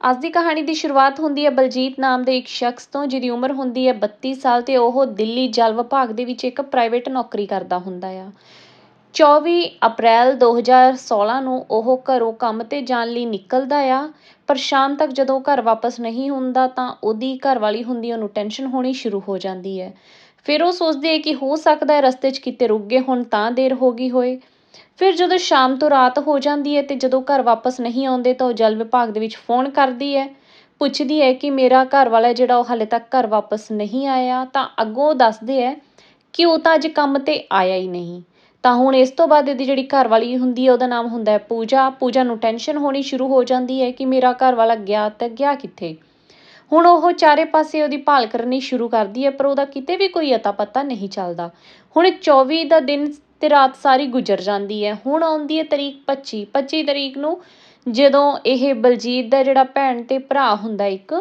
ਅੱਜ ਦੀ ਕਹਾਣੀ ਦੀ ਸ਼ੁਰੂਆਤ ਹੁੰਦੀ ਹੈ ਬਲਜੀਤ ਨਾਮ ਦੇ ਇੱਕ ਸ਼ਖਸ ਤੋਂ, ਜਿਹਦੀ ਉਮਰ ਹੁੰਦੀ ਹੈ 32 ਸਾਲ ਤੇ ਉਹ ਦਿੱਲੀ ਜਲ ਵਿਭਾਗ ਦੇ ਵਿੱਚ ਇੱਕ ਪ੍ਰਾਈਵੇਟ ਨੌਕਰੀ ਕਰਦਾ ਹੁੰਦਾ ਆ। 24 ਅਪ੍ਰੈਲ 2016 ਨੂੰ ਉਹ ਘਰੋਂ ਕੰਮ ਤੇ ਜਾਣ ਲਈ ਨਿਕਲਦਾ ਆ, ਪਰ ਸ਼ਾਮ ਤੱਕ ਜਦੋਂ ਘਰ ਵਾਪਸ ਨਹੀਂ ਹੁੰਦਾ ਤਾਂ ਉਹਦੀ ਘਰਵਾਲੀ ਹੁੰਦੀ ਉਹਨੂੰ ਟੈਨਸ਼ਨ ਹੋਣੀ ਸ਼ੁਰੂ ਹੋ ਜਾਂਦੀ ਹੈ। ਫਿਰ ਉਹ ਸੋਚਦੀ ਹੈ ਕਿ ਹੋ ਸਕਦਾ ਹੈ ਰਸਤੇ 'ਚ ਕਿਤੇ ਰੁਕ ਗਏ ਹੁਣ ਤਾਂ ਦੇਰ ਹੋ ਗਈ ਹੋਏ। ਫਿਰ ਜਦੋਂ ਸ਼ਾਮ ਤੋਂ ਰਾਤ ਹੋ ਜਾਂਦੀ ਹੈ ਤੇ ਜਦੋਂ ਘਰ ਵਾਪਸ ਨਹੀਂ ਆਉਂਦੇ ਤਾਂ ਉਹ ਜਲ ਵਿਭਾਗ ਦੇ ਵਿੱਚ ਫੋਨ ਕਰਦੀ ਹੈ। ਪੁੱਛਦੀ ਹੈ ਕਿ ਮੇਰਾ ਘਰ ਵਾਲਾ ਜਿਹੜਾ ਉਹ ਹਾਲੇ ਤੱਕ ਘਰ ਵਾਪਸ ਨਹੀਂ ਆਇਆ ਤਾਂ ਅੱਗੋਂ ਦੱਸਦੇ ਹੈ ਕਿ ਉਹ ਤਾਂ ਅੱਜ ਕੰਮ ਤੇ ਆਇਆ ਹੀ ਨਹੀਂ। ਤਾਂ ਹੁਣ ਇਸ ਤੋਂ ਬਾਅਦ ਇਹਦੀ ਜਿਹੜੀ ਘਰ ਵਾਲੀ ਹੁੰਦੀ ਹੈ ਉਹਦਾ ਨਾਮ ਹੁੰਦਾ ਹੈ ਪੂਜਾ। ਪੂਜਾ ਨੂੰ ਟੈਨਸ਼ਨ ਹੋਣੀ ਸ਼ੁਰੂ ਹੋ ਜਾਂਦੀ ਹੈ ਕਿ ਮੇਰਾ ਘਰ ਵਾਲਾ ਗਿਆ ਤਾਂ ਗਿਆ ਕਿੱਥੇ? ਹੁਣ ਉਹ ਚਾਰੇ ਪਾਸੇ ਉਹਦੀ ਭਾਲ ਕਰਨੀ ਸ਼ੁਰੂ ਕਰਦੀ ਹੈ ਪਰ ਉਹਦਾ ਕਿਤੇ ਵੀ ਕੋਈ ਅਤਾ ਪਤਾ ਨਹੀਂ ਚੱਲਦਾ। ਹੁਣ 24 ਦਾ ਦਿਨ ਤੇ ਰਾਤ ਸਾਰੀ ਗੁਜ਼ਰ ਜਾਂਦੀ ਹੈ। ਹੁਣ ਆਉਂਦੀ ਹੈ ਤਰੀਕ 25 25 ਤਰੀਕ ਨੂੰ ਜਦੋਂ ਇਹ ਬਲਜੀਤ ਦਾ ਜਿਹੜਾ ਭੈਣ ਤੇ ਭਰਾ ਹੁੰਦਾ ਇੱਕ,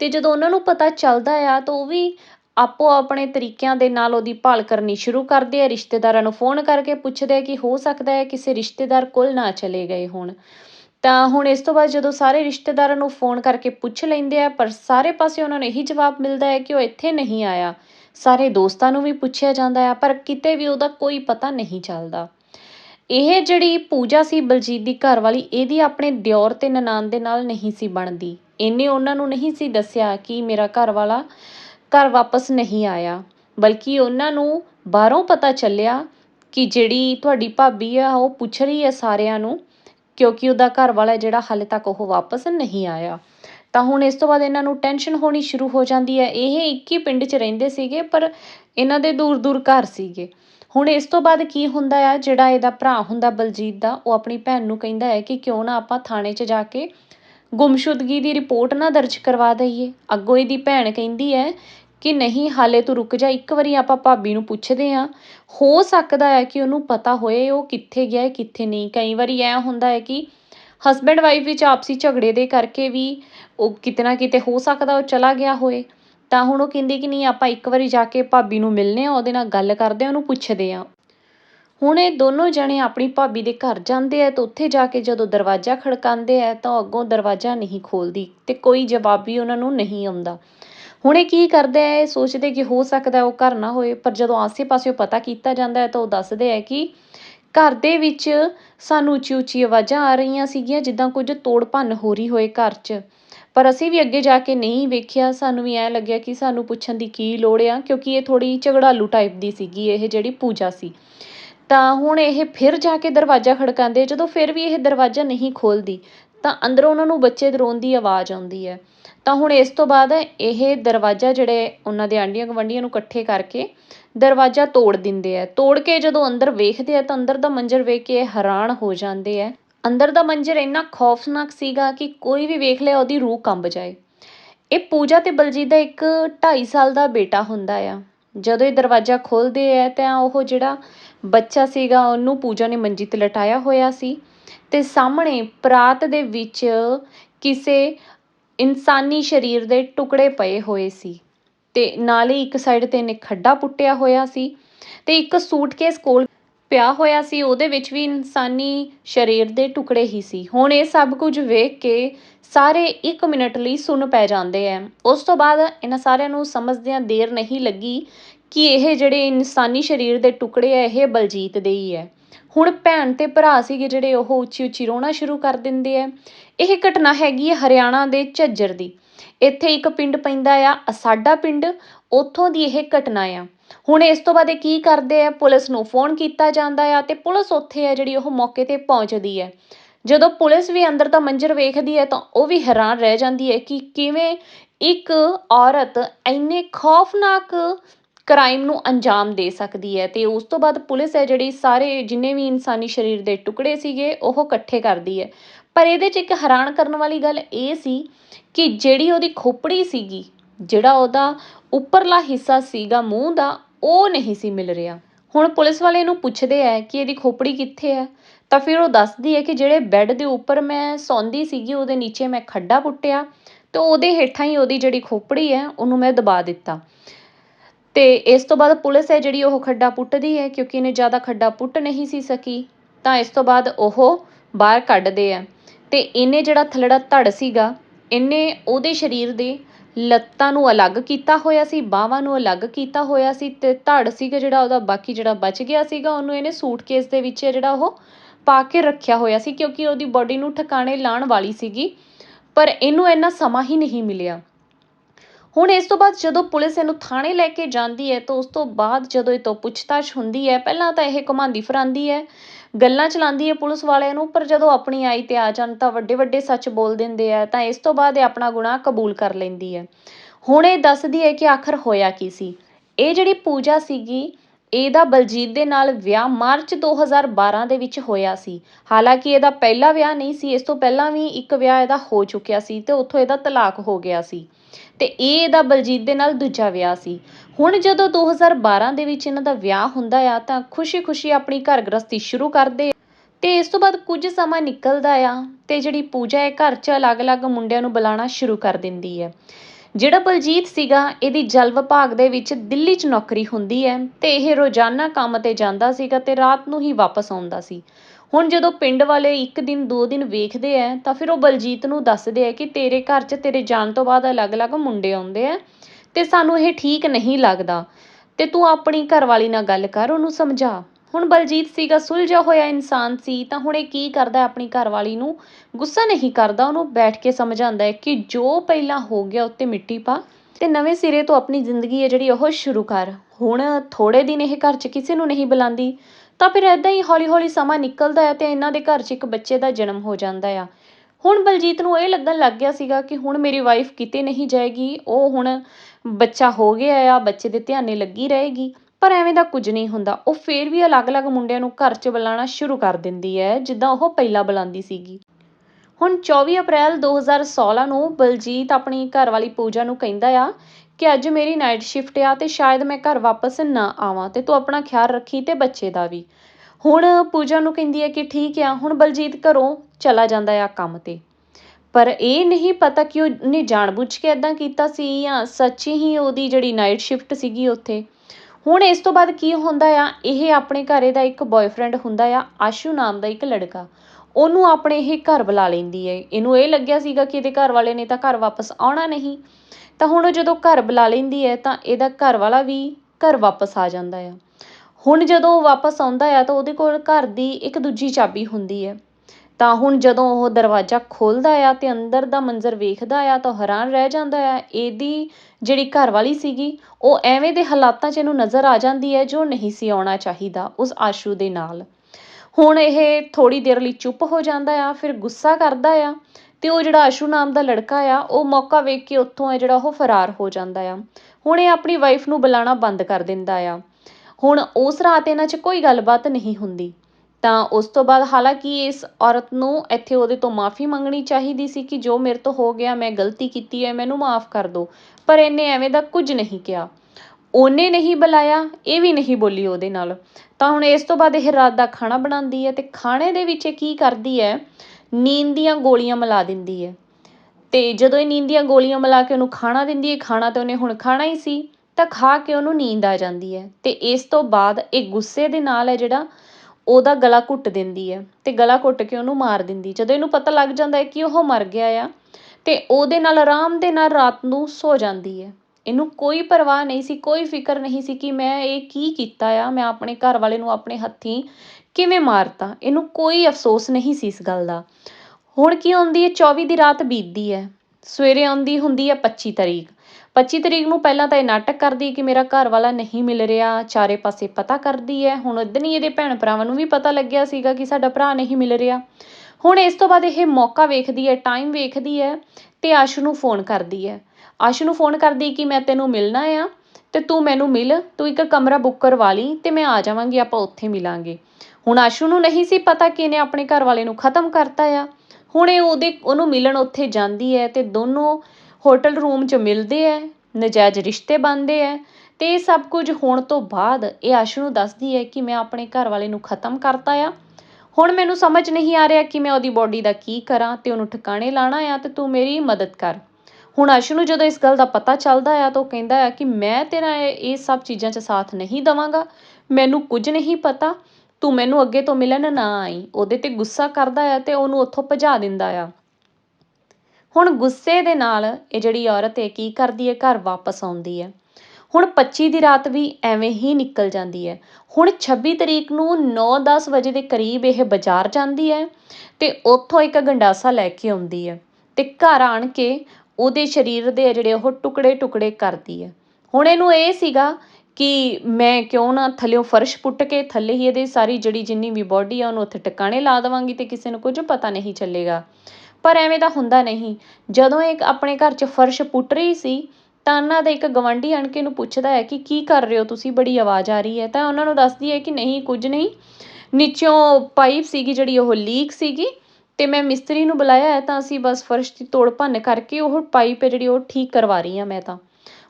ਤੇ ਜਦੋਂ ਉਹਨਾਂ ਨੂੰ ਪਤਾ ਚੱਲਦਾ ਆ, ਤਾਂ ਉਹ ਵੀ ਆਪੋ ਆਪਣੇ ਤਰੀਕਿਆਂ ਦੇ ਨਾਲ ਉਹਦੀ ਭਾਲ ਕਰਨੀ ਸ਼ੁਰੂ ਕਰਦੇ ਆ। ਰਿਸ਼ਤੇਦਾਰਾਂ ਨੂੰ ਫੋਨ ਕਰਕੇ ਪੁੱਛਦੇ ਆ ਕਿ ਹੋ ਸਕਦਾ ਹੈ ਕਿਸੇ ਰਿਸ਼ਤੇਦਾਰ ਕੋਲ ਨਾ ਚਲੇ ਗਏ ਹੋਣ। ਤਾਂ ਹੁਣ ਇਸ ਤੋਂ ਬਾਅਦ ਜਦੋਂ ਸਾਰੇ ਰਿਸ਼ਤੇਦਾਰਾਂ ਨੂੰ ਫੋਨ ਕਰਕੇ ਪੁੱਛ ਲੈਂਦੇ ਆ, ਪਰ ਸਾਰੇ ਪਾਸੇ ਉਹਨਾਂ ਨੂੰ ਇਹੀ ਜਵਾਬ ਮਿਲਦਾ ਹੈ ਕਿ ਉਹ ਇੱਥੇ ਨਹੀਂ ਆਇਆ। ਸਾਰੇ ਦੋਸਤਾਂ ਨੂੰ ਵੀ ਪੁੱਛਿਆ ਜਾਂਦਾ ਆ, ਪਰ ਕਿਤੇ ਵੀ ਉਹਦਾ ਕੋਈ ਪਤਾ ਨਹੀਂ ਚੱਲਦਾ। ਇਹ ਜਿਹੜੀ ਪੂਜਾ ਸੀ ਬਲਜੀਤ ਦੀ ਘਰ ਵਾਲੀ, ਇਹਦੀ ਆਪਣੇ ਦਿਓਰ ਤੇ ਨਨਾਣ ਦੇ ਨਾਲ ਨਹੀਂ ਸੀ ਬਣਦੀ। ਇਹਨੇ ਉਹਨਾਂ ਨੂੰ ਨਹੀਂ ਸੀ ਦੱਸਿਆ ਕਿ ਮੇਰਾ ਘਰ ਵਾਲਾ ਘਰ ਵਾਪਸ ਨਹੀਂ ਆਇਆ, ਬਲਕਿ ਉਹਨਾਂ ਨੂੰ ਬਾਹਰੋਂ ਪਤਾ ਚੱਲਿਆ ਕਿ ਜਿਹੜੀ ਤੁਹਾਡੀ ਭਾਬੀ ਆ, ਉਹ ਪੁੱਛ ਰਹੀ ਹੈ ਸਾਰਿਆਂ ਨੂੰ, ਕਿਉਂਕਿ ਉਹਦਾ ਘਰ ਵਾਲਾ ਜਿਹੜਾ ਹਾਲੇ ਤੱਕ ਉਹ ਵਾਪਸ ਨਹੀਂ ਆਇਆ। ਤਾਂ ਹੁਣ ਇਸ ਤੋਂ ਬਾਅਦ ਇਹਨਾਂ ਨੂੰ ਟੈਨਸ਼ਨ ਹੋਣੀ ਸ਼ੁਰੂ ਹੋ ਜਾਂਦੀ ਹੈ। ਇਹ ਇੱਕ ਹੀ ਪਿੰਡ 'ਚ ਰਹਿੰਦੇ ਸੀਗੇ, ਪਰ ਇਹਨਾਂ ਦੇ ਦੂਰ ਦੂਰ ਘਰ ਸੀਗੇ। ਹੁਣ ਇਸ ਤੋਂ ਬਾਅਦ ਕੀ ਹੁੰਦਾ ਆ, ਜਿਹੜਾ ਇਹਦਾ ਭਰਾ ਹੁੰਦਾ ਬਲਜੀਤ ਦਾ, ਉਹ ਆਪਣੀ ਭੈਣ ਨੂੰ ਕਹਿੰਦਾ ਹੈ ਕਿ ਕਿਉਂ ਨਾ ਆਪਾਂ ਥਾਣੇ 'ਚ ਜਾ ਕੇ ਗੁੰਮਸ਼ੁਦਗੀ ਦੀ ਰਿਪੋਰਟ ਨਾ ਦਰਜ ਕਰਵਾ ਦਈਏ। ਅੱਗੋਂ ਇਹਦੀ ਭੈਣ ਕਹਿੰਦੀ ਹੈ ਕਿ ਨਹੀਂ, ਹਾਲੇ ਤੂੰ ਰੁਕ ਜਾ, ਇੱਕ ਵਾਰੀ ਆਪਾਂ ਭਾਬੀ ਨੂੰ ਪੁੱਛਦੇ ਆ ਹੋ ਸਕਦਾ ਹੈ ਕਿ ਉਹਨੂੰ ਪਤਾ ਹੋਏ ਉਹ ਕਿੱਥੇ ਗਿਆ ਹੈ, ਕਿੱਥੇ ਨਹੀਂ। ਕਈ ਵਾਰੀ ਐ ਹੁੰਦਾ ਹੈ ਕਿ ਹਸਬੈਂਡ ਵਾਈਫ ਵਿੱਚ ਆਪਸੀ ਝਗੜੇ ਦੇ ਕਰਕੇ ਵੀ ਉਹ ਕਿਤੇ ਨਾ ਕਿਤੇ ਹੋ ਸਕਦਾ ਉਹ ਚਲਾ ਗਿਆ ਹੋਏ ਤਾਂ ਹੁਣ ਉਹ ਕਹਿੰਦੀ ਕਿ ਨਹੀਂ, ਆਪਾਂ ਇੱਕ ਵਾਰੀ ਜਾ ਕੇ ਭਾਬੀ ਨੂੰ ਮਿਲਨੇ ਆ, ਉਹਦੇ ਨਾਲ ਗੱਲ ਕਰਦੇ ਆ, ਉਹਨੂੰ ਪੁੱਛਦੇ ਆ। ਹੁਣ ਇਹ ਦੋਨੋਂ ਜਣੇ ਆਪਣੀ ਭਾਬੀ ਦੇ ਘਰ ਜਾਂਦੇ ਆ ਤਾਂ ਉੱਥੇ ਜਾ ਕੇ ਜਦੋਂ ਦਰਵਾਜ਼ਾ ਖੜਕਾਉਂਦੇ ਆ ਤਾਂ ਅੱਗੋਂ ਦਰਵਾਜ਼ਾ ਨਹੀਂ ਖੋਲਦੀ ਤੇ ਕੋਈ ਜਵਾਬ ਵੀ ਉਹਨਾਂ ਨੂੰ ਨਹੀਂ ਆਉਂਦਾ। ਹੁਣ ਇਹ ਕੀ ਕਰਦੇ ਆ, ਇਹ ਸੋਚਦੇ ਕਿ ਹੋ ਸਕਦਾ ਉਹ ਘਰ ਨਾ ਹੋਏ ਪਰ ਜਦੋਂ ਆਸੇ-ਪਾਸੇ ਪਤਾ ਕੀਤਾ ਜਾਂਦਾ ਹੈ ਤਾਂ ਉਹ ਦੱਸਦੇ ਆ ਕਿ ਘਰ ਦੇ ਵਿੱਚ ਸਾਨੂੰ ਉੱਚੀ ਉੱਚੀ ਆਵਾਜ਼ਾਂ ਆ ਰਹੀਆਂ ਸੀਗੀਆਂ, ਜਿੱਦਾਂ ਕੁਝ ਤੋੜ ਭੰਨ ਹੋ ਰਹੀ ਹੋਏ ਘਰ 'ਚ। ਪਰ ਅਸੀਂ ਵੀ ਅੱਗੇ ਜਾ ਕੇ ਨਹੀਂ ਵੇਖਿਆ, ਸਾਨੂੰ ਵੀ ਐਂ ਲੱਗਿਆ ਕਿ ਸਾਨੂੰ ਪੁੱਛਣ ਦੀ ਕੀ ਲੋੜ ਆ, ਕਿਉਂਕਿ ਇਹ ਥੋੜ੍ਹੀ ਝਗੜਾਲੂ ਟਾਈਪ ਦੀ ਸੀਗੀ ਇਹ ਜਿਹੜੀ ਪੂਜਾ ਸੀ। ਤਾਂ ਹੁਣ ਇਹ ਫਿਰ ਜਾ ਕੇ ਦਰਵਾਜ਼ਾ ਖੜਕਾਉਂਦੇ ਜਦੋਂ ਫਿਰ ਵੀ ਇਹ ਦਰਵਾਜ਼ਾ ਨਹੀਂ ਖੋਲਦੀ ਤਾਂ ਅੰਦਰੋਂ ਉਹਨਾਂ ਨੂੰ ਬੱਚੇ ਦੇ ਰੋਣ ਦੀ ਆਵਾਜ਼ ਆਉਂਦੀ ਹੈ। ਤਾਂ ਹੁਣ ਇਸ ਤੋਂ ਬਾਅਦ ਇਹ ਦਰਵਾਜ਼ਾ ਜਿਹੜੇ ਉਹਨਾਂ ਦੇ ਆਂਢੀਆਂ ਗਵੰਡੀਆਂ ਨੂੰ ਇਕੱਠੇ ਕਰਕੇ ਦਰਵਾਜ਼ਾ ਤੋੜ ਦਿੰਦੇ ਆ। ਤੋੜ ਕੇ ਜਦੋਂ ਅੰਦਰ ਵੇਖਦੇ ਆ, ਤਾਂ ਅੰਦਰ ਦਾ ਮੰਜ਼ਰ ਵੇਖ ਕੇ ਹੈਰਾਨ ਹੋ ਜਾਂਦੇ ਆ ਅੰਦਰ ਦਾ ਮੰਜ਼ਰ ਇੰਨਾ ਖੌਫਨਾਕ ਸੀਗਾ ਕਿ ਕੋਈ ਵੀ ਵੇਖ ਲਿਆ ਉਹਦੀ ਰੂਹ ਕੰਬ ਜਾਏ। ਇਹ ਪੂਜਾ ਤੇ ਬਲਜੀਤ ਦਾ ਇੱਕ 2.5 ਸਾਲ ਦਾ ਬੇਟਾ ਹੁੰਦਾ ਆ। ਜਦੋਂ ਇਹ ਦਰਵਾਜ਼ਾ ਖੋਲਦੇ ਆ ਤਾਂ ਉਹ ਜਿਹੜਾ ਬੱਚਾ ਸੀਗਾ, ਉਹਨੂੰ ਪੂਜਾ ਨੇ ਮੰਜੀ ਤੇ ਲਟਾਇਆ ਹੋਇਆ ਸੀ ਤੇ ਸਾਹਮਣੇ ਪਰਾਤ ਦੇ ਵਿੱਚ ਕਿਸੇ ਇਨਸਾਨੀ ਸਰੀਰ ਦੇ ਟੁਕੜੇ ਪਏ ਹੋਏ ਸੀ ਤੇ ਨਾਲੇ ਇੱਕ ਸਾਈਡ ਤੇ ਇਹਨੇ ਖੱਡਾ ਪੁੱਟਿਆ ਹੋਇਆ ਸੀ ਤੇ ਇੱਕ ਸੂਟਕੇਸ ਕੋਲ ਪਿਆ ਹੋਇਆ ਸੀ, ਉਹਦੇ ਵਿੱਚ ਵੀ ਇਨਸਾਨੀ ਸਰੀਰ ਦੇ ਟੁਕੜੇ ਹੀ ਸੀ। ਹੁਣ ਇਹ ਸਭ ਕੁਝ ਵੇਖ ਕੇ ਸਾਰੇ 1 ਮਿੰਟ ਲਈ ਸੁਣ ਪੈ ਜਾਂਦੇ ਆ ਉਸ ਤੋਂ ਬਾਅਦ ਇਹਨਾਂ ਸਾਰਿਆਂ ਨੂੰ ਸਮਝਦਿਆਂ ਦੇਰ ਨਹੀਂ ਲੱਗੀ ਕਿ ਇਹ ਜਿਹੜੇ ਇਨਸਾਨੀ ਸਰੀਰ ਦੇ ਟੁਕੜੇ ਆ ਇਹ ਬਲਜੀਤ ਦੇ ਹੀ ਹੈ ਹੁਣ ਭੈਣ ਤੇ ਭਰਾ ਸੀਗੇ ਜਿਹੜੇ, ਉਹ ਉੱਚੀ ਉੱਚੀ ਰੋਣਾ ਸ਼ੁਰੂ ਕਰ ਦਿੰਦੇ ਆ ਇਹ ਘਟਨਾ ਹੈਗੀ ਹੈ ਹਰਿਆਣਾ ਦੇ ਝੱਜਰ ਦੀ। ਇੱਥੇ ਇੱਕ ਪਿੰਡ ਪੈਂਦਾ ਆ ਅਸਾਡਾ ਪਿੰਡ, ਉੱਥੋਂ ਦੀ ਇਹ ਘਟਨਾ ਆ। ਹੁਣ ਇਸ ਤੋਂ ਬਾਅਦ ਇਹ ਕੀ ਕਰਦੇ ਆ, ਪੁਲਿਸ ਨੂੰ ਫੋਨ ਕੀਤਾ ਜਾਂਦਾ ਆ ਤੇ ਪੁਲਿਸ ਉੱਥੇ ਆ ਜਿਹੜੀ ਉਹ ਮੌਕੇ ਤੇ ਪਹੁੰਚਦੀ ਹੈ ਜਦੋਂ ਪੁਲਿਸ ਵੀ ਅੰਦਰ ਦਾ ਮੰਜ਼ਰ ਵੇਖਦੀ ਹੈ ਤਾਂ ਉਹ ਵੀ ਹੈਰਾਨ ਰਹਿ ਜਾਂਦੀ ਹੈ ਕਿ ਕਿਵੇਂ ਇੱਕ ਔਰਤ ਇੰਨੇ ਖੌਫਨਾਕ ਕ੍ਰਾਈਮ ਨੂੰ ਅੰਜਾਮ ਦੇ ਸਕਦੀ ਹੈ ਤੇ ਉਸ ਤੋਂ ਬਾਅਦ ਪੁਲਿਸ ਹੈ ਜਿਹੜੀ ਸਾਰੇ ਜਿੰਨੇ ਵੀ ਇਨਸਾਨੀ ਸਰੀਰ ਦੇ ਟੁਕੜੇ ਸੀਗੇ ਉਹ ਇਕੱਠੇ ਕਰਦੀ ਹੈ ਪਰ ਇਹਦੇ 'ਚ ਇੱਕ ਹੈਰਾਨ ਕਰਨ ਵਾਲੀ ਗੱਲ ਇਹ ਸੀ ਕਿ ਜਿਹੜੀ ਉਹਦੀ ਖੋਪੜੀ ਸੀਗੀ, ਜਿਹੜਾ ਉਹਦਾ ਉੱਪਰਲਾ ਹਿੱਸਾ ਸੀਗਾ ਮੂੰਹ ਦਾ, ਉਹ ਨਹੀਂ ਸੀ ਮਿਲ ਰਿਹਾ। ਹੁਣ ਪੁਲਿਸ ਵਾਲੇ ਨੂੰ ਪੁੱਛਦੇ ਆ ਕਿ ਇਹਦੀ ਖੋਪੜੀ ਕਿੱਥੇ ਹੈ ਤਾਂ ਫਿਰ ਉਹ ਦੱਸਦੀ ਹੈ ਕਿ ਜਿਹੜੇ ਬੈੱਡ ਦੇ ਉੱਪਰ ਮੈਂ ਸੌਂਦੀ ਸੀਗੀ, ਉਹਦੇ ਨੀਚੇ ਮੈਂ ਖੱਡਾ ਪੁੱਟਿਆ ਤੇ ਉਹਦੇ ਹੇਠਾਂ ਹੀ ਉਹਦੀ ਜਿਹੜੀ ਖੋਪੜੀ ਹੈ ਉਹਨੂੰ ਮੈਂ ਦਬਾ ਦਿੱਤਾ। ਤੇ ਇਸ ਤੋਂ ਬਾਅਦ ਪੁਲਿਸ ਹੈ ਜਿਹੜੀ ਉਹ ਖੱਡਾ ਪੁੱਟਦੀ ਹੈ, ਕਿਉਂਕਿ ਇਹਨੇ ਜ਼ਿਆਦਾ ਖੱਡਾ ਪੁੱਟ ਨਹੀਂ ਸੀ ਸਕੀ, ਤਾਂ ਇਸ ਤੋਂ ਬਾਅਦ ਉਹ ਬਾਹਰ ਕੱਢਦੇ ਆ। ਤੇ ਇਹਨੇ ਜਿਹੜਾ ਥਲੜਾ ਧੜ ਸੀਗਾ, ਇਹਨੇ ਉਹਦੇ ਸਰੀਰ ਦੇ ਲੱਤਾਂ ਨੂੰ ਅਲੱਗ ਕੀਤਾ ਹੋਇਆ ਸੀ, ਬਾਹਾਂ ਨੂੰ ਅਲੱਗ ਕੀਤਾ ਹੋਇਆ ਸੀ ਤੇ ਧੜ ਸੀਗਾ ਜਿਹੜਾ ਉਹਦਾ, ਬਾਕੀ ਜਿਹੜਾ ਬਚ ਗਿਆ ਸੀਗਾ, ਉਹਨੂੰ ਇਹਨੇ ਸੂਟਕੇਸ ਦੇ ਵਿੱਚ ਜਿਹੜਾ ਉਹ ਪਾ ਕੇ ਰੱਖਿਆ ਹੋਇਆ ਸੀ ਕਿਉਂਕਿ ਉਹਦੀ ਬਾਡੀ ਨੂੰ ਠਿਕਾਣੇ ਲਾਉਣ ਵਾਲੀ ਸੀਗੀ, ਪਰ ਇਹਨੂੰ ਇੰਨਾ ਸਮਾਂ ਹੀ ਨਹੀਂ ਮਿਲਿਆ। ਹੁਣ ਇਸ ਤੋਂ ਬਾਅਦ ਜਦੋਂ ਪੁਲਿਸ ਇਹਨੂੰ ਥਾਣੇ ਲੈ ਕੇ ਜਾਂਦੀ ਹੈ, ਤਾਂ ਉਸ ਤੋਂ ਬਾਅਦ ਜਦੋਂ ਇਹ ਤੋਂ ਪੁੱਛਤਾਛ ਹੁੰਦੀ ਹੈ, ਪਹਿਲਾਂ ਤਾਂ ਇਹ ਘੁਮਾਉਂਦੀ ਫਿਰਾਂਦੀ ਹੈ ਗੱਲਾਂ ਚਲਾਉਂਦੀ ਹੈ ਪੁਲਿਸ ਵਾਲਿਆਂ ਨੂੰ, ਪਰ ਜਦੋਂ ਆਪਣੀ ਆਈ ਤੇ ਆ ਜਾਣ ਤਾਂ ਵੱਡੇ ਵੱਡੇ ਸੱਚ ਬੋਲ ਦਿੰਦੇ ਆ, ਤਾਂ ਇਸ ਤੋਂ ਬਾਅਦ ਇਹ ਆਪਣਾ ਗੁਨਾਹ ਕਬੂਲ ਕਰ ਲੈਂਦੀ ਹੈ। ਹੁਣ ਇਹ ਦੱਸਦੀ ਹੈ ਕਿ ਆਖਰ ਹੋਇਆ ਕੀ ਸੀ। ਇਹ ਜਿਹੜੀ ਪੂਜਾ ਸੀਗੀ ਇਹਦਾ ਬਲਜੀਤ ਦੇ ਨਾਲ ਵਿਆਹ ਮਾਰਚ 2012 ਦੇ ਵਿੱਚ ਹੋਇਆ ਸੀ। ਹਾਲਾਂਕਿ ਇਹਦਾ ਪਹਿਲਾ ਵਿਆਹ ਨਹੀਂ ਸੀ, ਇਸ ਤੋਂ ਪਹਿਲਾਂ ਵੀ ਇੱਕ ਵਿਆਹ ਇਹਦਾ ਹੋ ਚੁੱਕਿਆ ਸੀ ਤੇ ਉੱਥੋਂ ਇਹਦਾ ਤਲਾਕ ਹੋ ਗਿਆ ਸੀ। ਤੇ ਇਹ ਇਹਦਾ ਬਲਜੀਤ ਦੇ ਨਾਲ ਦੂਜਾ ਵਿਆਹ ਸੀ। ਹੁਣ ਜਦੋਂ 2012 ਦੇ ਵਿੱਚ ਇਹਨਾਂ ਦਾ ਵਿਆਹ ਹੁੰਦਾ ਆ, ਤਾਂ ਖੁਸ਼ੀ-ਖੁਸ਼ੀ ਆਪਣੀ ਘਰ ਗ੍ਰਸਤੀ ਸ਼ੁਰੂ ਕਰਦੇ ਤੇ ਇਸ ਤੋਂ ਬਾਅਦ ਕੁਝ ਸਮਾਂ ਨਿਕਲਦਾ ਆ ਤੇ ਜਿਹੜੀ ਪੂਜਾ ਹੈ ਘਰ 'ਚ ਅਲੱਗ-ਅਲੱਗ ਮੁੰਡਿਆਂ ਨੂੰ ਬੁਲਾਉਣਾ ਸ਼ੁਰੂ ਕਰ ਦਿੰਦੀ ਹੈ ਜਿਹੜਾ ਬਲਜੀਤ ਸੀਗਾ, ਇਹਦੀ ਜਲ ਵਿਭਾਗ ਦੇ ਵਿੱਚ ਦਿੱਲੀ 'ਚ ਨੌਕਰੀ ਹੁੰਦੀ ਹੈ ਤੇ ਇਹ ਰੋਜ਼ਾਨਾ ਕੰਮ ਤੇ ਜਾਂਦਾ ਸੀਗਾ ਤੇ ਰਾਤ ਨੂੰ ਹੀ ਵਾਪਸ ਆਉਂਦਾ ਸੀ। ਹੁਣ ਜਦੋਂ ਪਿੰਡ ਵਾਲੇ ਇੱਕ ਦਿਨ, ਦੋ ਦਿਨ ਵੇਖਦੇ ਆ, ਤਾਂ ਫਿਰ ਉਹ ਬਲਜੀਤ ਨੂੰ ਦੱਸਦੇ ਆ ਕਿ ਤੇਰੇ ਘਰ 'ਚ ਤੇਰੇ ਜਾਣ ਤੋਂ ਬਾਅਦ ਅਲੱਗ-ਅਲੱਗ ਮੁੰਡੇ ਆਉਂਦੇ ਆ ਤੇ ਸਾਨੂੰ ਇਹ ਠੀਕ ਨਹੀਂ ਲੱਗਦਾ। ਤੇ ਤੂੰ ਆਪਣੀ ਘਰਵਾਲੀ ਨਾਲ ਗੱਲ ਕਰ, ਉਹਨੂੰ ਸਮਝਾ। ਹੁਣ ਬਲਜੀਤ ਸੀਗਾ, ਸੁਲਝਿਆ ਹੋਇਆ ਇਨਸਾਨ ਸੀ, ਤਾਂ ਹੁਣ ਇਹ ਕੀ ਕਰਦਾ ਆਪਣੀ ਘਰਵਾਲੀ ਨੂੰ? ਗੁੱਸਾ ਨਹੀਂ ਕਰਦਾ, ਉਹਨੂੰ ਬੈਠ ਕੇ ਸਮਝਾਉਂਦਾ ਹੈ ਕਿ ਜੋ ਪਹਿਲਾਂ ਹੋ ਗਿਆ, ਉੱਤੇ ਮਿੱਟੀ ਪਾ ਤੇ ਨਵੇਂ ਸਿਰੇ ਤੋਂ ਆਪਣੀ ਜ਼ਿੰਦਗੀ ਹੈ ਜਿਹੜੀ ਉਹ ਸ਼ੁਰੂ ਕਰ। ਹੁਣ ਥੋੜੇ ਦਿਨ ਇਹ ਘਰ 'ਚ ਕਿਸੇ ਨੂੰ ਨਹੀਂ ਬੁਲਾਉਂਦੀ, ਤਾਂ ਫਿਰ ਐਦਾਂ ਹੀ ਹੌਲੀ-ਹੌਲੀ ਸਮਾਂ ਨਿਕਲਦਾ ਹੈ ਤੇ ਇਹਨਾਂ ਦੇ ਘਰ 'ਚ ਇੱਕ ਬੱਚੇ ਦਾ ਜਨਮ ਹੋ ਜਾਂਦਾ ਆ। ਹੁਣ ਬਲਜੀਤ ਨੂੰ ਇਹ ਲੱਗਣ ਲੱਗ ਗਿਆ ਸੀਗਾ ਕਿ ਹੁਣ ਮੇਰੀ ਵਾਈਫ ਕਿਤੇ ਨਹੀਂ ਜਾਏਗੀ, ਉਹ ਹੁਣ ਬੱਚਾ ਹੋ ਗਿਆ ਆ, ਬੱਚੇ ਦੇ ਧਿਆਨੇ ਲੱਗੀ ਰਹੇਗੀ। ਪਰ ਐਵੇਂ ਦਾ ਕੁਝ ਨਹੀਂ ਹੁੰਦਾ। ਉਹ ਫੇਰ ਵੀ ਅਲੱਗ-ਅਲੱਗ ਮੁੰਡਿਆਂ ਨੂੰ ਘਰ 'ਚ ਬੁਲਾਉਣਾ ਸ਼ੁਰੂ ਕਰ ਦਿੰਦੀ ਹੈ, ਜਿੱਦਾਂ ਉਹ ਪਹਿਲਾਂ ਬੁਲਾਉਂਦੀ ਸੀਗੀ। ਹੁਣ 24 ਅਪ੍ਰੈਲ 2016 ਨੂੰ ਬਲਜੀਤ ਆਪਣੀ ਘਰਵਾਲੀ ਪੂਜਾ ਨੂੰ ਕਹਿੰਦਾ ਆ ਕਿ ਅੱਜ ਮੇਰੀ ਨਾਈਟ ਸ਼ਿਫਟ ਆ ਤੇ ਸ਼ਾਇਦ ਮੈਂ ਘਰ ਵਾਪਸ ਨਾ ਆਵਾਂ ਤੇ ਤੂੰ ਆਪਣਾ ਖਿਆਲ ਰੱਖੀ ਤੇ ਬੱਚੇ ਦਾ ਵੀ। ਹੁਣ ਪੂਜਾ ਨੂੰ ਕਹਿੰਦੀ ਹੈ ਕਿ ਠੀਕ ਆ, ਹੁਣ ਬਲਜੀਤ ਘਰੋਂ ਚਲਾ ਜਾਂਦਾ ਆ ਕੰਮ ਤੇ। ਪਰ ਇਹ ਨਹੀਂ ਪਤਾ ਕਿ ਉਹਨੇ ਜਾਣਬੁੱਝ ਕੇ ਇਦਾਂ ਕੀਤਾ ਸੀ ਜਾਂ ਸੱਚੀ ਹੀ ਉਹਦੀ ਜਿਹੜੀ ਨਾਈਟ ਸ਼ਿਫਟ ਸੀਗੀ ਉੱਥੇ ਹੁਣ ਇਸ ਤੋਂ ਬਾਅਦ ਕੀ ਹੁੰਦਾ ਆ? ਇਹ ਆਪਣੇ ਘਰੇ ਦਾ ਇੱਕ ਬॉयਫ੍ਰੈਂਡ ਹੁੰਦਾ ਆ, ਆਸ਼ੂ ਨਾਮ ਦਾ ਇੱਕ ਲੜਕਾ। ਉਹਨੂੰ ਆਪਣੇ ਇਹ ਘਰ ਬੁਲਾ ਲੈਂਦੀ ਹੈ ਇਹਨੂੰ ਇਹ ਲੱਗਿਆ ਸੀਗਾ ਕਿ ਇਹਦੇ ਘਰ ਵਾਲੇ ਨੇ ਤਾਂ ਘਰ ਵਾਪਸ ਆਉਣਾ ਨਹੀਂ। ਤਾਂ ਹੁਣ ਜਦੋਂ ਘਰ ਬੁਲਾ ਲੈਂਦੀ ਹੈ ਤਾਂ ਇਹਦਾ ਘਰ ਵਾਲਾ ਵੀ ਘਰ ਵਾਪਸ ਆ ਜਾਂਦਾ ਆ। ਹੁਣ ਜਦੋਂ ਉਹ ਵਾਪਸ ਆਉਂਦਾ ਆ, ਤਾਂ ਉਹਦੇ ਕੋਲ ਘਰ ਦੀ ਇੱਕ ਦੂਜੀ ਚਾਬੀ ਹੁੰਦੀ ਹੈ ਤਾਂ ਹੁਣ ਜਦੋਂ ਉਹ ਦਰਵਾਜ਼ਾ ਖੋਲਦਾ ਆ ਤੇ ਅੰਦਰ ਦਾ ਮੰਜ਼ਰ ਵੇਖਦਾ ਆ ਤਾਂ ਹੈਰਾਨ ਰਹਿ ਜਾਂਦਾ ਆ। ਇਹਦੀ ਜਿਹੜੀ ਘਰ ਵਾਲੀ ਸੀਗੀ, ਉਹ ਐਵੇਂ ਦੇ ਹਾਲਾਤਾਂ 'ਚ ਇਹਨੂੰ ਨਜ਼ਰ ਆ ਜਾਂਦੀ ਹੈ ਜੋ ਨਹੀਂ ਸੀ ਆਉਣਾ ਚਾਹੀਦਾ ਉਸ ਆਸ਼ੂ ਦੇ ਨਾਲ। ਹੁਣ ਇਹ ਥੋੜੀ ਦੇਰ ਲਈ ਚੁੱਪ ਹੋ ਜਾਂਦਾ ਆ, ਫਿਰ ਗੁੱਸਾ ਕਰਦਾ ਆ ਤੇ ਉਹ ਜਿਹੜਾ ਆਸ਼ੂ ਨਾਮ ਦਾ ਲੜਕਾ ਆ, ਉਹ ਮੌਕਾ ਵੇਖ ਕੇ ਉੱਥੋਂ ਹੈ ਜਿਹੜਾ ਉਹ ਫਰਾਰ ਹੋ ਜਾਂਦਾ ਆ। ਹੁਣ ਇਹ ਆਪਣੀ ਵਾਈਫ ਨੂੰ ਬੁਲਾਉਣਾ ਬੰਦ ਕਰ ਦਿੰਦਾ ਆ। ਹੁਣ ਉਸ ਰਾਤ ਇਹਨਾਂ 'ਚ ਕੋਈ ਗੱਲਬਾਤ ਨਹੀਂ ਹੁੰਦੀ। ਤਾਂ ਉਸ ਤੋਂ ਬਾਅਦ ਹਾਲਾਂਕਿ ਇਸ ਔਰਤ ਨੂੰ ਇੱਥੇ ਉਹਦੇ ਤੋਂ ਮਾਫੀ ਮੰਗਣੀ ਚਾਹੀਦੀ ਸੀ ਕਿ ਜੋ ਮੇਰੇ ਤੋਂ ਹੋ ਗਿਆ, ਮੈਂ ਗਲਤੀ ਕੀਤੀ ਹੈ, ਮੈਨੂੰ ਮਾਫ ਕਰ ਦਿਓ। ਪਰ ਇਹਨੇ ਐਵੇਂ ਦਾ ਕੁਝ ਨਹੀਂ ਕਿਹਾ। ਉਹਨੇ ਨਹੀਂ ਬੁਲਾਇਆ, ਇਹ ਵੀ ਨਹੀਂ ਬੋਲੀ ਉਹਦੇ ਨਾਲ। ਤਾਂ ਹੁਣ ਇਸ ਤੋਂ ਬਾਅਦ ਇਹ ਰਾਤ ਦਾ ਖਾਣਾ ਬਣਾਉਂਦੀ ਹੈ ਤੇ ਖਾਣੇ ਦੇ ਵਿੱਚ ਇਹ ਕੀ ਕਰਦੀ ਹੈ? ਨੀਂਦ ਦੀਆਂ ਗੋਲੀਆਂ ਮਿਲਾ ਦਿੰਦੀ ਹੈ। ਤੇ ਜਦੋਂ ਇਹ ਨੀਂਦ ਦੀਆਂ ਗੋਲੀਆਂ ਮਿਲਾ ਕੇ ਉਹਨੂੰ ਖਾਣਾ ਦਿੰਦੀ ਹੈ, ਖਾਣਾ ਤੇ ਉਹਨੇ ਹੁਣ ਖਾਣਾ ਹੀ ਸੀ, ਤਾਂ ਖਾ ਕੇ ਉਹਨੂੰ ਨੀਂਦ ਆ ਜਾਂਦੀ ਹੈ। ਤੇ ਇਸ ਤੋਂ ਬਾਅਦ ਇਹ ਗੁੱਸੇ ਦੇ ਨਾਲ ਹੈ ਜਿਹੜਾ ਉਹਦਾ ਗਲਾ ਘੁੱਟ ਦਿੰਦੀ ਹੈ ਤੇ ਗਲਾ ਘੁੱਟ ਕੇ ਉਹਨੂੰ ਮਾਰ ਦਿੰਦੀ। ਜਦੋਂ ਇਹਨੂੰ ਪਤਾ ਲੱਗ ਜਾਂਦਾ ਕਿ ਉਹ ਮਰ ਗਿਆ ਆ, ਤੇ ਉਹਦੇ ਨਾਲ ਆਰਾਮ ਦੇ ਨਾਲ ਰਾਤ ਨੂੰ ਸੋ ਜਾਂਦੀ ਹੈ। ਇਹਨੂੰ ਕੋਈ ਪਰਵਾਹ ਨਹੀਂ ਸੀ, ਕੋਈ ਫਿਕਰ ਨਹੀਂ ਸੀ ਕਿ ਮੈਂ ਇਹ ਕੀ ਕੀਤਾ ਆ, ਮੈਂ ਆਪਣੇ ਘਰ ਵਾਲੇ ਨੂੰ ਆਪਣੇ ਹੱਥੀਂ ਕਿਵੇਂ ਮਾਰਤਾ। ਇਹਨੂੰ ਕੋਈ ਅਫਸੋਸ ਨਹੀਂ ਸੀ ਇਸ ਗੱਲ ਦਾ। ਹੁਣ ਕੀ ਹੁੰਦੀ ਹੈ? 24 ਦੀ ਰਾਤ ਬੀਤਦੀ ਹੈ। ਸਵੇਰੇ ਆਉਂਦੀ ਹੁੰਦੀ ਹੈ 25 ਤਰੀਕ। 25 ਤਰੀਕ ਨੂੰ ਪਹਿਲਾਂ ਤਾਂ ਇਹ ਨਾਟਕ ਕਰਦੀ ਕਿ ਮੇਰਾ ਘਰ ਵਾਲਾ ਨਹੀਂ ਮਿਲ ਰਿਹਾ, ਚਾਰੇ ਪਾਸੇ ਪਤਾ ਕਰਦੀ ਹੈ। ਹੁਣ ਉਦੋਂ ਹੀ ਇਹਦੇ ਭੈਣ ਭਰਾਵਾਂ ਨੂੰ ਵੀ ਪਤਾ ਲੱਗਿਆ ਸੀਗਾ ਕਿ ਸਾਡਾ ਭਰਾ ਨਹੀਂ ਮਿਲ ਰਿਹਾ। ਹੁਣ ਇਸ ਤੋਂ ਬਾਅਦ ਇਹ ਮੌਕਾ ਵੇਖਦੀ ਹੈ ਟਾਈਮ ਵੇਖਦੀ ਹੈ ਤੇ ਆਸ਼ੂ ਨੂੰ ਫੋਨ ਕਰਦੀ ਹੈ। ਆਸ਼ੂ ਨੂੰ ਫੋਨ ਕਰਦੀ ਕਿ ਮੈਂ ਤੈਨੂੰ ਮਿਲਣਾ ਆ ਤੇ ਤੂੰ ਮੈਨੂੰ ਮਿਲ, ਤੂੰ ਇੱਕ ਕਮਰਾ ਬੁੱਕ ਕਰਵਾ ਲਈ ਤੇ ਮੈਂ ਆ ਜਾਵਾਂਗੀ, ਆਪਾਂ ਉੱਥੇ ਮਿਲਾਂਗੇ। ਹੁਣ ਆਸ਼ੂ ਨੂੰ ਨਹੀਂ ਸੀ ਪਤਾ ਕਿ ਇਹਨੇ ਆਪਣੇ ਘਰ ਵਾਲੇ ਨੂੰ ਖਤਮ ਕਰਤਾ ਆ। ਹੁਣ ਇਹ ਉਹਦੇ, ਉਹਨੂੰ ਮਿਲਣ ਉੱਥੇ ਜਾਂਦੀ ਹੈ ਤੇ ਦੋਨੋਂ ਹੋਟਲ ਰੂਮ 'ਚ ਮਿਲਦੇ ਹੈ ਨਜਾਇਜ਼ ਰਿਸ਼ਤੇ ਬਣਦੇ ਹੈ ਤੇ ਇਹ ਸਭ ਕੁਝ ਹੋਣ ਤੋਂ ਬਾਅਦ ਇਹ ਆਸ਼ੂ ਨੂੰ ਦੱਸਦੀ ਹੈ ਕਿ ਮੈਂ ਆਪਣੇ ਘਰ ਵਾਲੇ ਨੂੰ ਖਤਮ ਕਰਤਾ ਆ। ਹੁਣ ਮੈਨੂੰ ਸਮਝ ਨਹੀਂ ਆ ਰਿਹਾ ਕਿ ਮੈਂ ਉਹਦੀ ਬੋਡੀ ਦਾ ਕੀ ਕਰਾਂ ਤੇ ਉਹਨੂੰ ਠਿਕਾਣੇ ਲਾਣਾ ਆ ਤੇ ਤੂੰ ਮੇਰੀ ਮਦਦ ਕਰ। ਹੁਣ ਆਸ਼ੂ ਨੂੰ ਜਦੋਂ ਇਸ ਗੱਲ ਦਾ ਪਤਾ ਚੱਲਦਾ ਆ ਤਾਂ ਉਹ ਕਹਿੰਦਾ ਆ ਕਿ ਮੈਂ ਤੇਰਾ ਇਹ ਇਹ ਸਭ ਚੀਜ਼ਾਂ 'ਚ ਸਾਥ ਨਹੀਂ ਦਵਾਂਗਾ। ਮੈਨੂੰ ਕੁਝ ਨਹੀਂ ਪਤਾ। ਤੂੰ ਮੈਨੂੰ ਅੱਗੇ ਤੋਂ ਮਿਲਣ ਨਾ ਆਈ, ਉਹਦੇ ਤੇ ਗੁੱਸਾ ਕਰਦਾ ਆ ਤੇ ਉਹਨੂੰ ਉੱਥੋਂ ਭਜਾ ਦਿੰਦਾ ਆ। ਹੁਣ ਗੁੱਸੇ ਦੇ ਨਾਲ ਇਹ ਜਿਹੜੀ ਔਰਤ ਹੈ, ਕੀ ਕਰਦੀ ਹੈ? ਘਰ ਵਾਪਸ ਆਉਂਦੀ ਹੈ। ਹੁਣ 25 ਦੀ ਰਾਤ ਵੀ ਐਵੇਂ ਹੀ ਨਿਕਲ ਜਾਂਦੀ ਹੈ। ਹੁਣ 26 ਤਰੀਕ ਨੂੰ 9-10 ਵਜੇ ਦੇ ਕਰੀਬ ਇਹ ਬਾਜ਼ਾਰ ਜਾਂਦੀ ਹੈ ਤੇ ਉੱਥੋਂ ਇੱਕ ਗੰਡਾਸਾ ਲੈ ਕੇ ਆਉਂਦੀ ਹੈ ਤੇ ਘਰ ਆਣ ਕੇ ਉਹਦੇ ਸਰੀਰ ਦੇ ਜਿਹੜੇ ਉਹ ਟੁਕੜੇ ਟੁਕੜੇ ਕਰਦੀ ਹੈ। ਹੁਣ ਇਹਨੂੰ ਇਹ ਸੀਗਾ ਕਿ ਮੈਂ ਕਿਉਂ ਨਾ ਥੱਲਿਓਂ ਫਰਸ਼ ਪੁੱਟ ਕੇ ਥੱਲੇ ਹੀ ਇਹਦੇ ਸਾਰੀ ਜਿਹੜੀ ਜਿੰਨੀ ਵੀ ਬੋਡੀ ਆ ਉਹਨੂੰ ਉੱਥੇ ਟਿਕਾਣੇ ਲਾ ਦੇਵਾਂਗੀ ਤੇ ਕਿਸੇ ਨੂੰ ਕੁਝ ਪਤਾ ਨਹੀਂ ਚੱਲੇਗਾ। ਪਰ ਐਵੇਂ ਤਾਂ ਹੁੰਦਾ ਨਹੀਂ। ਜਦੋਂ ਇਹ ਆਪਣੇ ਘਰ 'ਚ ਫਰਸ਼ ਪੁੱਟ ਰਹੀ ਸੀ, ਤਾਂ ਉਹਨਾਂ ਦਾ ਇੱਕ ਗਵਾਂਢੀ ਆਣ ਕੇ ਇਹਨੂੰ ਪੁੱਛਦਾ ਹੈ ਕਿ ਕੀ ਕਰ ਰਹੇ ਹੋ ਤੁਸੀਂ? ਬੜੀ ਆਵਾਜ਼ ਆ ਰਹੀ ਹੈ। ਤਾਂ ਉਹਨਾਂ ਨੂੰ ਦੱਸਦੀ ਹੈ ਕਿ ਨਹੀਂ, ਕੁਝ ਨਹੀਂ। ਨੀਚੋਂ ਪਾਈਪ ਸੀਗੀ ਜਿਹੜੀ, ਉਹ ਲੀਕ ਸੀਗੀ ਅਤੇ ਮੈਂ ਮਿਸਤਰੀ ਨੂੰ ਬੁਲਾਇਆ ਹੈ, ਤਾਂ ਅਸੀਂ ਬਸ ਫਰਸ਼ ਦੀ ਤੋੜ ਭੰਨ ਕਰਕੇ ਉਹ ਪਾਈਪ ਹੈ ਜਿਹੜੀ, ਉਹ ਠੀਕ ਕਰਵਾ ਰਹੀ ਹਾਂ ਮੈਂ ਤਾਂ।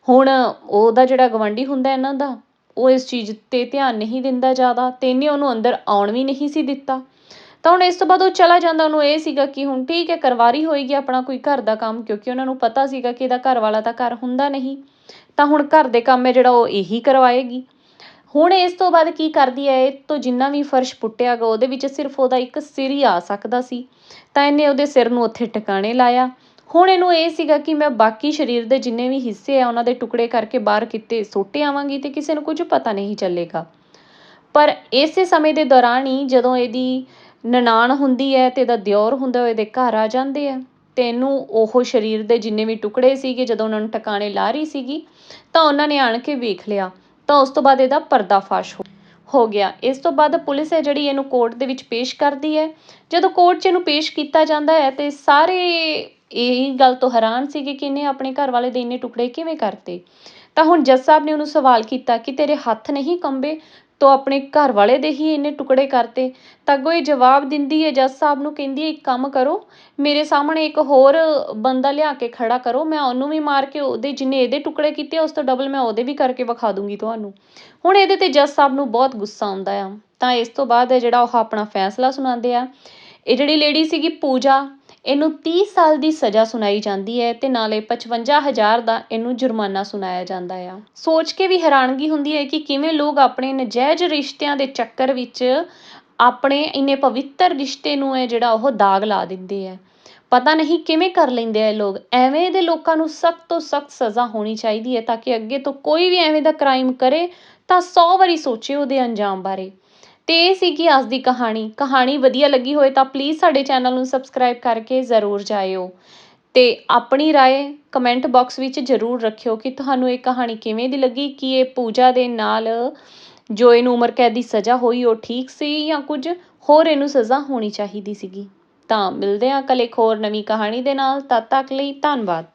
ਹੁਣ ਉਹਦਾ ਜਿਹੜਾ ਗਵਾਂਢੀ ਹੁੰਦਾ ਇਹਨਾਂ ਦਾ, ਉਹ ਇਸ ਚੀਜ਼ ਤੇ ਧਿਆਨ ਨਹੀਂ ਦਿੰਦਾ ਜ਼ਿਆਦਾ ਅਤੇ ਇਹਨੇ ਉਹਨੂੰ ਅੰਦਰ ਆਉਣ ਵੀ ਨਹੀਂ ਸੀ ਦਿੱਤਾ। ਤਾਂ ਹੁਣ ਇਸ ਤੋਂ ਬਾਅਦ ਉਹ ਚਲਾ ਜਾਂਦਾ, ਉਹਨੂੰ ਇਹ ਸੀਗਾ ਕਿ ਹੁਣ ਠੀਕ ਹੈ, ਕਰਵਾਰੀ ਹੋਏਗੀ ਆਪਣਾ ਕੋਈ ਘਰ ਦਾ ਕੰਮ, ਕਿਉਂਕਿ ਉਹਨਾਂ ਨੂੰ ਪਤਾ ਸੀਗਾ ਕਿ ਇਹਦਾ ਘਰ ਵਾਲਾ ਤਾਂ ਘਰ ਹੁੰਦਾ ਨਹੀਂ। ਤਾਂ ਹੁਣ ਘਰ ਦੇ ਕੰਮ ਹੈ ਜਿਹੜਾ, ਉਹ ਇਹੀ ਕਰਵਾਏਗੀ। ਹੁਣ ਇਸ ਤੋਂ ਬਾਅਦ ਕੀ ਕਰਦੀ ਹੈ, ਇਹ ਤੋਂ ਜਿੰਨਾ ਵੀ ਫਰਸ਼ ਪੁੱਟਿਆ ਉਹਦੇ ਵਿੱਚ ਸਿਰਫ ਉਹਦਾ ਇੱਕ ਸਿਰ ਹੀ ਆ ਸਕਦਾ ਸੀ। ਤਾਂ ਇਹਨੇ ਉਹਦੇ ਸਿਰ ਨੂੰ ਉੱਥੇ ਟਿਕਾਣੇ ਲਾਇਆ। ਹੁਣ ਇਹਨੂੰ ਇਹ ਸੀਗਾ ਕਿ ਮੈਂ ਬਾਕੀ ਸਰੀਰ ਦੇ ਜਿੰਨੇ ਵੀ ਹਿੱਸੇ ਆ, ਉਹਨਾਂ ਦੇ ਟੁਕੜੇ ਕਰਕੇ ਬਾਹਰ ਕਿਤੇ ਸੁੱਟੇ ਆਵਾਂਗੀ ਤੇ ਕਿਸੇ ਨੂੰ ਕੁਝ ਪਤਾ ਨਹੀਂ ਚੱਲੇਗਾ। ਪਰ ਇਸੇ ਸਮੇਂ ਦੇ ਦੌਰਾਨ ਹੀ ਜਦੋਂ ਇਹਦੀ ਨਨਾਣ ਹੁੰਦੀ ਹੈ ਤੇ ਇਹਦਾ ਦਿਓਰ ਹੁੰਦਾ ਉਹ ਇਹਦੇ ਘਰ ਆ ਜਾਂਦੇ ਆ। ਤੇ ਇਹਨੂੰ ਉਹ ਸਰੀਰ ਦੇ ਜਿੰਨੇ ਵੀ ਟੁਕੜੇ ਸੀਗੇ, ਜਦੋਂ ਉਹਨਾਂ ਨੂੰ ਟਿਕਾਣੇ ਲਾ ਰਹੀ ਸੀਗੀ, ਤਾਂ ਉਹਨਾਂ ਨੇ ਆਣ ਕੇ ਵੇਖ ਲਿਆ। ਤਾਂ ਉਸ ਤੋਂ ਬਾਅਦ ਇਹਦਾ ਪਰਦਾਫਾਸ਼ ਹੋ ਹੋ ਗਿਆ। ਇਸ ਤੋਂ ਬਾਅਦ ਪੁਲਿਸ ਹੈ ਜਿਹੜੀ ਇਹਨੂੰ ਕੋਰਟ ਦੇ ਵਿੱਚ ਪੇਸ਼ ਕਰਦੀ ਹੈ। ਜਦੋਂ ਕੋਰਟ 'ਚ ਇਹਨੂੰ ਪੇਸ਼ ਕੀਤਾ ਜਾਂਦਾ ਹੈ ਤੇ ਸਾਰੇ ਇਹ ਗੱਲ ਤੋਂ ਹੈਰਾਨ ਸੀਗੇ ਕਿ ਇਹਨੇ ਆਪਣੇ ਘਰ ਵਾਲੇ ਦੇ ਇੰਨੇ ਟੁਕੜੇ ਕਿਵੇਂ ਕਰਤੇ। ਤਾਂ ਹੁਣ ਜੱਜ ਸਾਹਿਬ ਨੇ ਉਹਨੂੰ ਸਵਾਲ ਕੀਤਾ ਕਿ ਤੇਰੇ ਹੱਥ ਨਹੀਂ ਕੰਬੇ ਤੋ ਆਪਣੇ ਘਰ ਵਾਲੇ ਦੇ ਹੀ ਇੰਨੇ ਟੁਕੜੇ ਕਰਤੇ। ਤਾਂ ਅੱਗੋਂ ਜਵਾਬ ਦਿੰਦੀ ਹੈ, ਜੱਜ ਸਾਹਿਬ ਨੂੰ ਕਹਿੰਦੀ ਹੈ, ਇੱਕ ਕੰਮ ਕਰੋ, ਮੇਰੇ ਸਾਹਮਣੇ ਇੱਕ ਹੋਰ ਬੰਦਾ ਲਿਆ ਕੇ ਖੜਾ ਕਰੋ, ਮੈਂ ਉਹਨੂੰ ਵੀ ਮਾਰ ਕੇ ਉਹਦੇ ਜਿਨੇ ਇਹਦੇ ਟੁਕੜੇ ਕੀਤੇ ਉਸ ਤੋਂ ਡਬਲ ਮੈਂ ਉਹਦੇ ਵੀ ਕਰਕੇ ਵਿਖਾ ਦੂੰਗੀ ਤੁਹਾਨੂੰ। ਹੁਣ ਇਹਦੇ ਤੇ ਜੱਜ ਸਾਹਿਬ ਨੂੰ ਬਹੁਤ ਗੁੱਸਾ ਆਉਂਦਾ ਆ। ਤਾਂ ਇਸ ਤੋਂ ਬਾਅਦ ਜਿਹੜਾ ਉਹ ਆਪਣਾ ਫੈਸਲਾ ਸੁਣਾਉਂਦੇ ਆ। ਇਹ ਜਿਹੜੀ ਲੇਡੀ ਸੀਗੀ ਪੂਜਾ ਇਹਨੂੰ ਤੀਹ ਸਾਲ ਦੀ ਸਜ਼ਾ ਸੁਣਾਈ ਜਾਂਦੀ ਹੈ ਅਤੇ ਨਾਲੇ 55000 ਦਾ ਇਹਨੂੰ ਜੁਰਮਾਨਾ ਸੁਣਾਇਆ ਜਾਂਦਾ ਆ। ਸੋਚ ਕੇ ਵੀ ਹੈਰਾਨਗੀ ਹੁੰਦੀ ਹੈ ਕਿ ਕਿਵੇਂ ਲੋਕ ਆਪਣੇ ਨਜਾਇਜ਼ ਰਿਸ਼ਤਿਆਂ ਦੇ ਚੱਕਰ ਵਿੱਚ ਆਪਣੇ ਇੰਨੇ ਪਵਿੱਤਰ ਰਿਸ਼ਤੇ ਨੂੰ ਹੈ ਜਿਹੜਾ ਉਹ ਦਾਗ ਲਾ ਦਿੰਦੇ ਹੈ ਪਤਾ ਨਹੀਂ ਕਿਵੇਂ ਕਰ ਲੈਂਦੇ ਆ ਇਹ ਲੋਕ। ਐਵੇਂ ਦੇ ਲੋਕਾਂ ਨੂੰ ਸਖਤ ਤੋਂ ਸਖਤ ਸਜ਼ਾ ਹੋਣੀ ਚਾਹੀਦੀ ਹੈ ਤਾਂ ਕਿ ਅੱਗੇ ਤੋਂ ਕੋਈ ਵੀ ਐਵੇਂ ਦਾ ਕ੍ਰਾਈਮ ਕਰੇ ਤਾਂ ਸੌ ਵਾਰੀ ਸੋਚੇ ਉਹਦੇ ਅੰਜਾਮ ਬਾਰੇ। ਤੇ ਇਹ ਸੀ ਕਿ ਅੱਜ ਦੀ ਕਹਾਣੀ ਕਹਾਣੀ ਵਧੀਆ ਲੱਗੀ ਹੋਏ ਤਾਂ ਪਲੀਜ਼ ਸਾਡੇ ਚੈਨਲ ਨੂੰ ਸਬਸਕ੍ਰਾਈਬ ਕਰਕੇ ਜ਼ਰੂਰ ਜਾਇਓ ਤੇ ਆਪਣੀ رائے ਕਮੈਂਟ ਬਾਕਸ ਵਿੱਚ ਜ਼ਰੂਰ ਰੱਖਿਓ ਕਿ ਤੁਹਾਨੂੰ ਇਹ ਕਹਾਣੀ ਕਿਵੇਂ ਦੀ ਲੱਗੀ ਕਿ ਇਹ ਪੂਜਾ ਦੇ ਨਾਲ ਜੋ ਇਹਨੂੰ ਉਮਰ ਕੈਦ ਦੀ ਸਜ਼ਾ ਹੋਈ ਉਹ ਠੀਕ ਸੀ ਜਾਂ ਕੁਝ ਹੋਰ ਇਹਨੂੰ ਸਜ਼ਾ ਹੋਣੀ ਚਾਹੀਦੀ ਸੀਗੀ ਤਾਂ ਮਿਲਦੇ ਹਾਂ ਕੱਲ ਇੱਕ ਹੋਰ ਨਵੀਂ ਕਹਾਣੀ ਦੇ ਨਾਲ ਤਦ ਤੱਕ ਲਈ ਧੰਨਵਾਦ